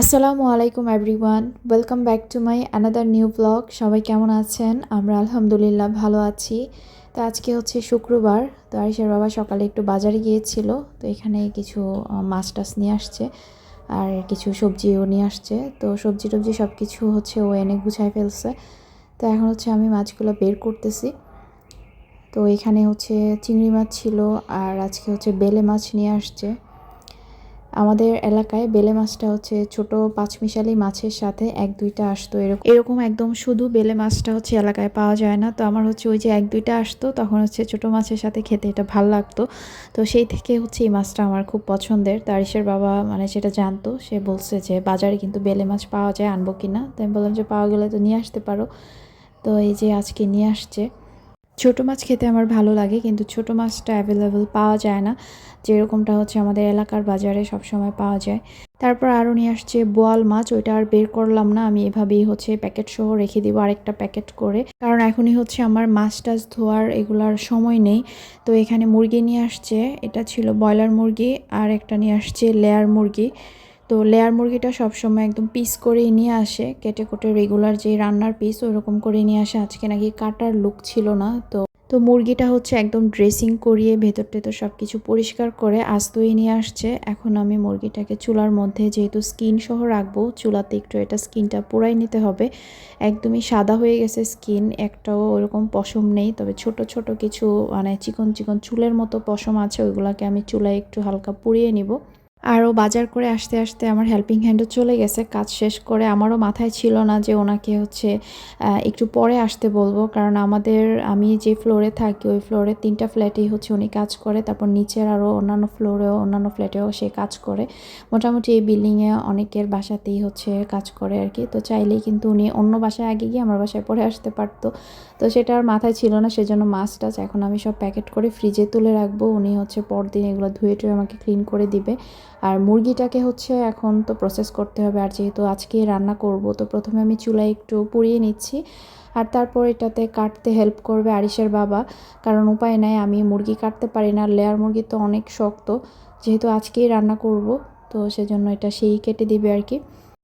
আসসালামু আলাইকুম everyone welcome back to my another new blog সবাই কেমন আছেন? আমরা আলহামদুলিল্লাহ ভালো আছি। তো আজকে হচ্ছে শুক্রবার। তো আরিসের বাবা সকালে একটু বাজারে গিয়েছিল। তো এখানে কিছু মাছ টাছ নিয়ে আসছে আর কিছু সবজিও নিয়ে আসছে। তো সবজি টবজি সব কিছু হচ্ছে ও এনে গুছায় ফেলছে। তো এখন হচ্ছে আমি মাছগুলো বের করতেছি। তো এখানে হচ্ছে চিংড়ি মাছ ছিল আর আজকে হচ্ছে বেলে মাছ নিয়ে আসছে। আমাদের এলাকায় বেলে মাছটা হচ্ছে ছোট পাঁচমিশালি মাছের সাথে এক দুইটা আসতো এরকম। এরকম একদম শুধু বেলে মাছটা হচ্ছে এলাকায় পাওয়া যায় না। তো আমার হচ্ছে ওই যে এক দুইটা আসতো, তখন হচ্ছে ছোট মাছের সাথে খেতে এটা ভালো লাগতো। তো সেই থেকে হচ্ছে এই মাছটা আমার খুব পছন্দের। তারিশের বাবা মানে সেটা জানতো, সে বলছে যে বাজারে কিন্তু বেলে মাছ পাওয়া যায়, আনব কিনা? তো আমি বললাম যে পাওয়া গেলে তো নিয়ে আসতে পারো। তো এই যে আজকে নিয়ে আসছে। ছোট মাছ খেতে আমার ভালো লাগে, কিন্তু ছোট মাছটা অ্যাভেলেবেল পাওয়া যায় না। যেরকমটা হচ্ছে আমাদের এলাকার বাজারে সবসময় পাওয়া যায়। তারপর আরও নিয়ে আসছে বোয়াল মাছ, ওইটা আর বের করলাম না, আমি এভাবেই হচ্ছে প্যাকেট সহ রেখে দিব আরেকটা প্যাকেট করে। কারণ এখনই হচ্ছে আমার মাছ টাছ ধোয়ার এগুলার সময় নেই। তো এখানে মুরগি নিয়ে আসছে, এটা ছিল ব্রয়লার মুরগি, আর একটা নিয়ে আসছে লেয়ার মুরগি। তো লেয়ার মুরগিটা সবসময় একদম পিস করেই নিয়ে আসে। কেটে কুটে রেগুলার যে রান্নার পিস ওরকম করে নিয়ে আসে। আজকে নাকি কাটার লুক ছিল না, তো তো মুরগিটা হচ্ছে একদম ড্রেসিং করিয়ে ভেতর টেতর সব কিছু পরিষ্কার করে আস্তই নিয়ে আসছে। এখন আমি মুরগিটাকে চুলার মধ্যে যেহেতু স্কিন সহ রাখব, চুলাতে একটু এটা স্কিনটা পুরাই নিতে হবে। একদমই সাদা হয়ে গেছে স্কিন একটাও ওরকম পশম নেই, তবে ছোট ছোট কিছু মানে চিকন চিকন চুলের মতো পশম আছে, ওইগুলোকে আমি চুলায় একটু হালকা পুড়িয়ে নিব। আরও বাজার করে আসতে আসতে আমার হেল্পিং হ্যান্ডও চলে গেছে। কাজ শেষ করে আমারও মাথায় ছিল না যে ওনাকে হচ্ছে একটু পরে আসতে বলব। কারণ আমাদের, আমি যে ফ্লোরে থাকি, ওই ফ্লোরে তিনটা ফ্ল্যাটেই হচ্ছে উনি কাজ করে। তারপর নিচের আরও অন্যান্য ফ্লোরেও অন্যান্য ফ্ল্যাটেও সে কাজ করে। মোটামুটি এই বিল্ডিংয়ে অনেকের বাসাতেই হচ্ছে কাজ করে আর কি তো চাইলেই কিন্তু উনি অন্য বাসায় আগে গিয়ে আমার বাসায় পরে আসতে পারতো। তো সেটা আর মাথায় ছিল না, সেজন্য মাছ টাছ এখন আমি সব প্যাকেট করে ফ্রিজে তুলে রাখব। উনি হচ্ছে পরদিন এগুলো ধুয়ে টুয়ে আমাকে ক্লিন করে দিবে। আর মুরগিটাকে হচ্ছে এখন তো প্রসেস করতে হবে, আর যেহেতু আজকে রান্না করব, তো প্রথমে আমি চুলায় একটু পুড়িয়ে নিচ্ছি। আর তারপর এটাতে কাটতে হেল্প করবে আরিসের বাবা, কারণ উপায় নাই, আমি মুরগি কাটতে পারি না লেয়ার মুরগি তো অনেক শক্ত, যেহেতু আজকেই রান্না করব, তো সেজন্য এটা সেই কেটে দিবে আর কি।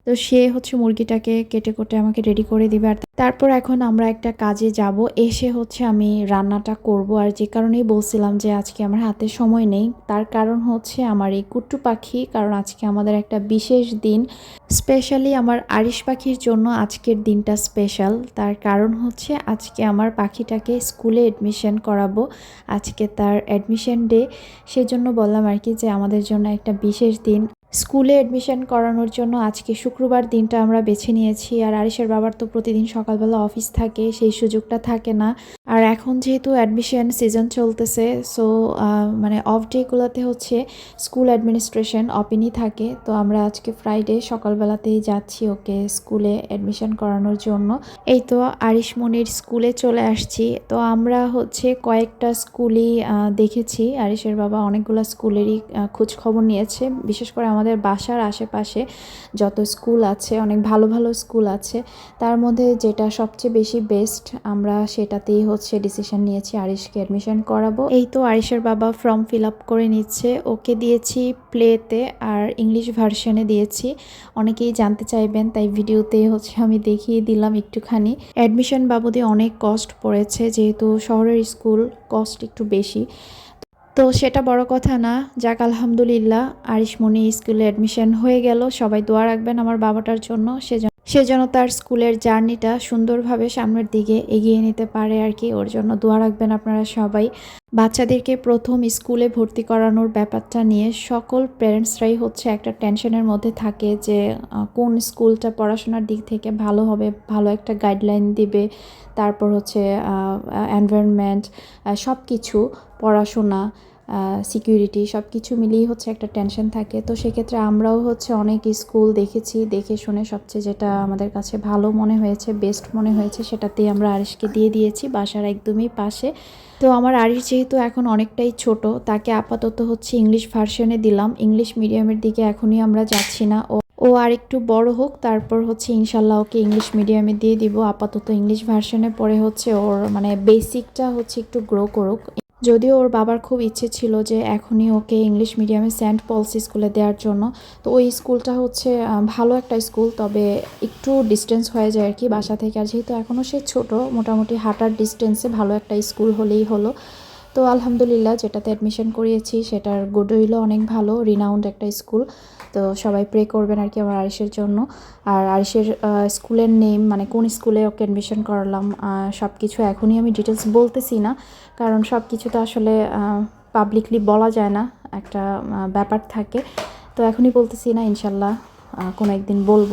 তো সে হচ্ছে মুরগিটাকে কেটে কুটে আমাকে রেডি করে দিবে। আর তারপর এখন আমরা একটা কাজে যাব। এসে হচ্ছে আমি রান্নাটা করব। আর যে কারণেই বলছিলাম যে আজকে আমার হাতে সময় নেই, তার কারণ হচ্ছে আমার এই কুট্টু পাখি। কারণ আজকে আমাদের একটা বিশেষ দিন স্পেশালি আমার আরিশ পাখির জন্য আজকের দিনটা স্পেশাল তার কারণ হচ্ছে আজকে আমার পাখিটাকে স্কুলে অ্যাডমিশন করাবো। আজকে তার অ্যাডমিশন ডে সেজন্য বললাম আর কি যে আমাদের জন্য একটা বিশেষ দিন। স্কুলে এডমিশন করানোর জন্য আজকে শুক্রবার দিনটা আমরা বেছে নিয়েছি। আর আরিসের বাবার তো প্রতিদিন সকালবেলা অফিস থাকে, সেই সুযোগটা থাকে না। আর এখন যেহেতু অ্যাডমিশন সিজন চলতেছে সো মানে অফ ডেগুলোতে হচ্ছে স্কুল অ্যাডমিনিস্ট্রেশন অপিনি থাকে। তো আমরা আজকে ফ্রাইডে সকালবেলাতেই যাচ্ছি ওকে স্কুলে অ্যাডমিশন করানোর জন্য। এই তো আরিশমণির স্কুলে চলে আসছি। তো আমরা হচ্ছে কয়েকটা স্কুলই দেখেছি। আরিশের বাবা অনেকগুলো স্কুলেরই খোঁজ খবর নিয়েছে। বিশেষ করে আমাদের বাসার আশেপাশে যত স্কুল আছে, অনেক ভালো ভালো স্কুল আছে, তার মধ্যে যেটা সবচেয়ে বেশি বেস্ট আমরা সেটাতেই হচ্ছে ডিসিশন নিয়েছি, আরিশকে অ্যাডমিশন করাবো। এই তো আরিশের বাবা ফর্ম ফিল আপ করে নিচ্ছে। ওকে দিয়েছি প্লেতে আর ইংলিশ ভার্সনে দিয়েছি। অনেকেই জানতে চাইবেন, তাই ভিডিওতে হচ্ছে আমি দেখিয়ে দিলাম একটুখানি। অ্যাডমিশন বাবদে অনেক কস্ট পড়েছে, যেহেতু শহরের স্কুল কস্ট একটু বেশি। তো সেটা বড় কথা না। যাক, আলহামদুলিল্লাহ আরিশমণি স্কুলে অ্যাডমিশন হয়ে গেল। সবাই দোয়া রাখবেন আমার বাবাটার জন্য। সেজন্য সে যেন তার স্কুলের জার্নিটা সুন্দরভাবে সামনের দিকে এগিয়ে নিতে পারে আর কি। ওর জন্য দোয়া রাখবেন আপনারা সবাই। বাচ্চাদেরকে প্রথম স্কুলে ভর্তি করানোর ব্যাপারটা নিয়ে সকল প্যারেন্টসরাই হচ্ছে একটা টেনশনের মধ্যে থাকে যে কোন স্কুলটা পড়াশোনার দিক থেকে ভালো হবে, ভালো একটা গাইডলাইন দিবে, তারপর হচ্ছে এনভায়রনমেন্ট সব কিছু পড়াশোনা সিকিউরিটি সব কিছু মিলিয়েই হচ্ছে একটা টেনশন থাকে। তো সেক্ষেত্রে আমরাও হচ্ছে অনেক স্কুল দেখেছি, দেখে শুনে সবচেয়ে যেটা আমাদের কাছে ভালো মনে হয়েছে বেস্ট মনে হয়েছে, সেটাতেই আমরা আরিশকে দিয়ে দিয়েছি, বাসার একদমই পাশে। তো আমার আরিশ যেহেতু এখন অনেকটাই ছোট, তাকে আপাতত হচ্ছে ইংলিশ ভার্সনে দিলাম। ইংলিশ মিডিয়ামের দিকে এখনই আমরা যাচ্ছি না। ও ও আর একটু বড় হোক, তারপর হচ্ছে ইনশাল্লাহ ওকে ইংলিশ মিডিয়ামে দিয়ে দিব। আপাতত ইংলিশ ভার্সনে পরে হচ্ছে ওর মানে বেসিকটা হচ্ছে একটু গ্রো করুক। যদিও ওর বাবার খুব ইচ্ছে ছিল যে এখনই ওকে ইংলিশ মিডিয়ামে সেন্ট পলস স্কুলে দেওয়ার জন্য। তো ওই স্কুলটা হচ্ছে ভালো একটা স্কুল, তবে একটু ডিস্টেন্স হয়ে যায় আর কি বাসা থেকে। আর যেহেতু এখনও সে ছোট, মোটামুটি হাঁটার ডিস্টেন্সে ভালো একটা স্কুল হলেই হলো। তো আলহামদুলিল্লাহ, যেটাতে অ্যাডমিশন করিয়েছি, সেটার গুডউইলও অনেক ভালো রিনাউন্ড একটা স্কুল। তো সবাই প্রে করবেন আর কি আমার আরিসের জন্য। আর আরিসের স্কুলের নেম মানে কোন স্কুলে ওকে অ্যাডমিশন করালাম সব কিছু এখনই আমি ডিটেলস বলতেছি না। কারণ সব কিছু তো আসলে পাবলিকলি বলা যায় না, একটা ব্যাপার থাকে। তো এখনই বলতেছি না, ইনশাল্লাহ কোনো একদিন বলব।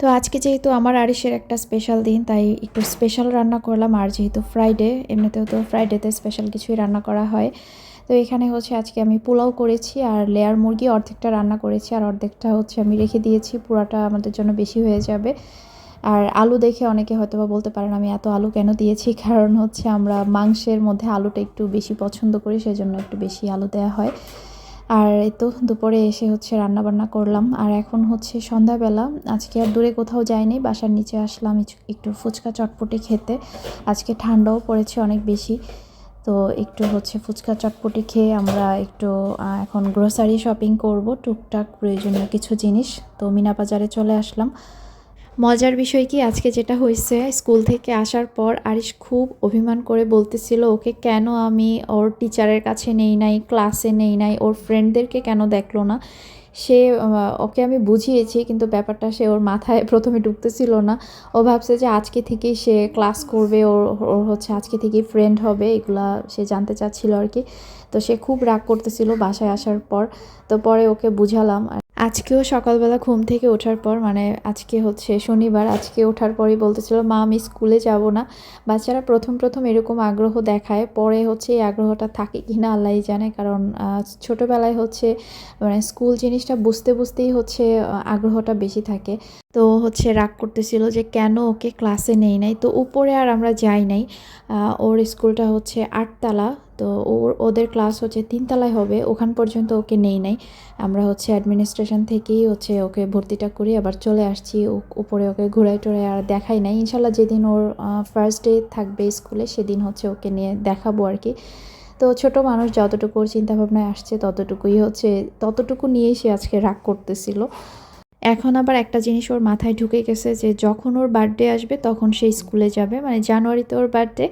তো আজকে যেহেতু আমার আরিসের একটা স্পেশাল দিন, তাই একটু স্পেশাল রান্না করলাম। আর যেহেতু ফ্রাইডে এমনিতেও তো ফ্রাইডেতে স্পেশাল কিছুই রান্না করা হয়। তো এখানে হচ্ছে আজকে আমি পোলাও করেছি আর লেয়ার মুরগি অর্ধেকটা রান্না করেছি আর অর্ধেকটা হচ্ছে আমি রেখে দিয়েছি, পুরাটা আমাদের জন্য বেশি হয়ে যাবে। আর আলু দেখে অনেকে হয়তো বা বলতে পারেন আমি এত আলু কেন দিয়েছি, কারণ হচ্ছে আমরা মাংসের মধ্যে আলুটা একটু বেশি পছন্দ করি, সেজন্য একটু বেশি আলু দেওয়া হয়। আর তো দুপুরে এসে হচ্ছে রান্না বান্না করলাম। আর এখন হচ্ছে সন্ধ্যাবেলা, আজকে আর দূরে কোথাও যাইনি, বাসার নিচে আসলাম একটু ফুচকা চটপটি খেতে। আজকে ঠান্ডাও পড়েছে অনেক বেশি। তো একটু হচ্ছে ফুচকা চটপটি খেয়ে আমরা একটু এখন গ্রোসারি শপিং করব, টুকটাক প্রয়োজনীয় কিছু জিনিস। তো মিনা বাজারে চলে আসলাম। মজার বিষয় কি, আজকে যেটা হয়েছে, স্কুল থেকে আসার পর আরিশ খুব অভিমান করে বলতেছিল, ওকে কেন আমি ওর টিচারের কাছে নেই নাই ক্লাসে নেই নাই, ওর ফ্রেন্ডদেরকে কেন দেখল না? সে ওকে আমি বুঝিয়েছি, কিন্তু ব্যাপারটা সে ওর মাথায় প্রথমে ঢুকতেছিল না। ও ভাবছে যে আজকে থেকেই সে ক্লাস করবে, ওর ওর হচ্ছে আজকে থেকেই ফ্রেন্ড হবে, এগুলা সে জানতে চাচ্ছিল আর কি। তো সে খুব রাগ করতেছিল বাসায় আসার পর। তো পরে ওকে বুঝালাম আজকেও সকালবেলা ঘুম থেকে ওঠার পর মানে আজকে হচ্ছে শনিবার, আজকে ওঠার পরই বলতেছিল, মা, আমি স্কুলে যাব না। বাচ্চারা প্রথম প্রথম এরকম আগ্রহ দেখায়, পরে হচ্ছে এই আগ্রহটা থাকে কি না আল্লাহ জানে। কারণ ছোটোবেলায় হচ্ছে মানে স্কুল জিনিসটা বুঝতে, বুঝতেই হচ্ছে আগ্রহটা বেশি থাকে। তো হচ্ছে রাগ করতেছিল যে কেন ওকে ক্লাসে নেই নাই? তো উপরে আর আমরা যাই নাই। ওর স্কুলটা হচ্ছে আটতলা। তো ওর, ওদের ক্লাস হচ্ছে তিনতলায় হবে। ওখান পর্যন্ত ওকে নেই নাই। আমরা হচ্ছে অ্যাডমিনিস্ট্রেশন থেকেই হচ্ছে ওকে ভর্তিটা করি আবার চলে আসছি। উপরে ওকে ঘুরাই টুরাই আর দেখাই নাই। ইনশাল্লাহ যেদিন ওর ফার্স্ট ডে থাকবে স্কুলে, সেদিন হচ্ছে ওকে নিয়ে দেখাবো আর কি। তো ছোট মানুষ যতটুকু চিন্তাভাবনায় আসছে, ততটুকুই হচ্ছে, ততটুকু নিয়েই সে আজকে রাগ করতেছিল। এখন আবার একটা জিনিস ওর মাথায় ঢুকে গেছে যে যখন ওর বার্থডে আসবে তখন সে স্কুলে যাবে। মানে জানুয়ারিতে ওর বার্থডে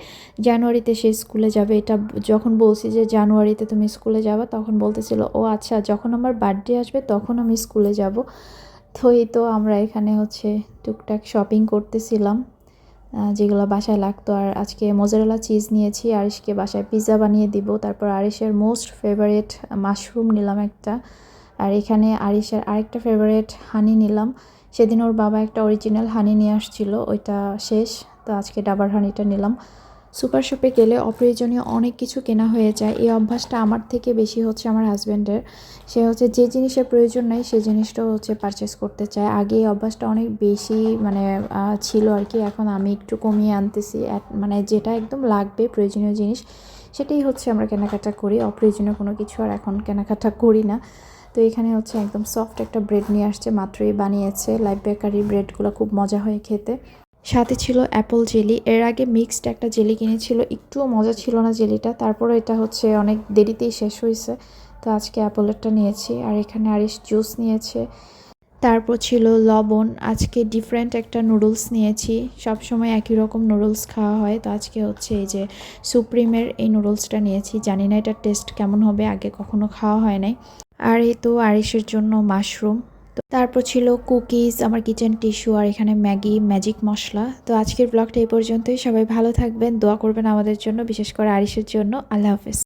জানুয়ারিতে সে স্কুলে যাবে। এটা যখন বলছি যে জানুয়ারিতে তুমি স্কুলে যাবে, তখন বলতেছিল, ও আচ্ছা যখন আমার বার্থডে আসবে তখন আমি স্কুলে যাব। তো এই তো আমরা এখানে হচ্ছে টুকটাক শপিং করতেছিলাম যেগুলো বাসায় লাগতো। আর আজকে মোজারেলা চিজ নিয়েছি, আরিশকে বাসায় পিৎজা বানিয়ে দিব। তারপর আরিশের মোস্ট ফেভারিট মাশরুম নিলাম একটা। আর এখানে আরিশের আরেকটা ফেভারেট হানি নিলাম। সেদিন ওর বাবা একটা অরিজিনাল হানি নিয়ে আসছিল, ওইটা শেষ, তো আজকে ডাবার হানিটা নিলাম। সুপার শপে গেলে অপ্রয়োজনীয় অনেক কিছু কেনা হয়ে যায়। এই অভ্যাসটা আমার থেকে বেশি হচ্ছে আমার হাজব্যান্ডের সে হচ্ছে যে জিনিসের প্রয়োজন নাই সেই জিনিসটাও হচ্ছে পারচেস করতে চায়। আগে এই অভ্যাসটা অনেক বেশি মানে ছিল আর কি, এখন আমি একটু কমিয়ে আনতেছি। মানে যেটা একদম লাগবে, প্রয়োজনীয় জিনিস, সেটাই হচ্ছে আমরা কেনাকাটা করি। অপ্রয়োজনীয় কোনো কিছু আর এখন কেনাকাটা করি না। তো এখানে হচ্ছে একদম সফট একটা ব্রেড নিয়ে আসছে, মাত্রই বানিয়েছে। লাইফ বেকারির ব্রেডগুলো খুব মজা হয়ে খেতে। সাথে ছিল অ্যাপল জেলি এর আগে মিক্সড একটা জেলি কিনেছিল। একটুও মজা ছিল না জেলিটা তারপরে এটা হচ্ছে অনেক দেরিতেই শেষ হয়েছে। তো আজকে অ্যাপলেরটা নিয়েছি। আর এখানে আরিশ জুস নিয়েছে। তারপর ছিল লবণ। আজকে ডিফারেন্ট একটা নুডলস নিয়েছি। সব সময় একই রকম নুডলস খাওয়া হয়। তো আজকে হচ্ছে এই যে সুপ্রিমের এই নুডলসটা নিয়েছি। জানি না এটার টেস্ট কেমন হবে। আগে কখনো খাওয়া হয় নাই। আর এই তো আরিশের জন্য মাশরুম তো তারপর ছিল কুকিজ আমার কিচেন টিস্যু আর এখানে ম্যাগি ম্যাজিক মশলা। তো আজকের ব্লগটা এই পর্যন্তই। সবাই ভালো থাকবেন, দোয়া করবেন আমাদের জন্য, বিশেষ করে আরিশের জন্য। আল্লাহ হাফেজ।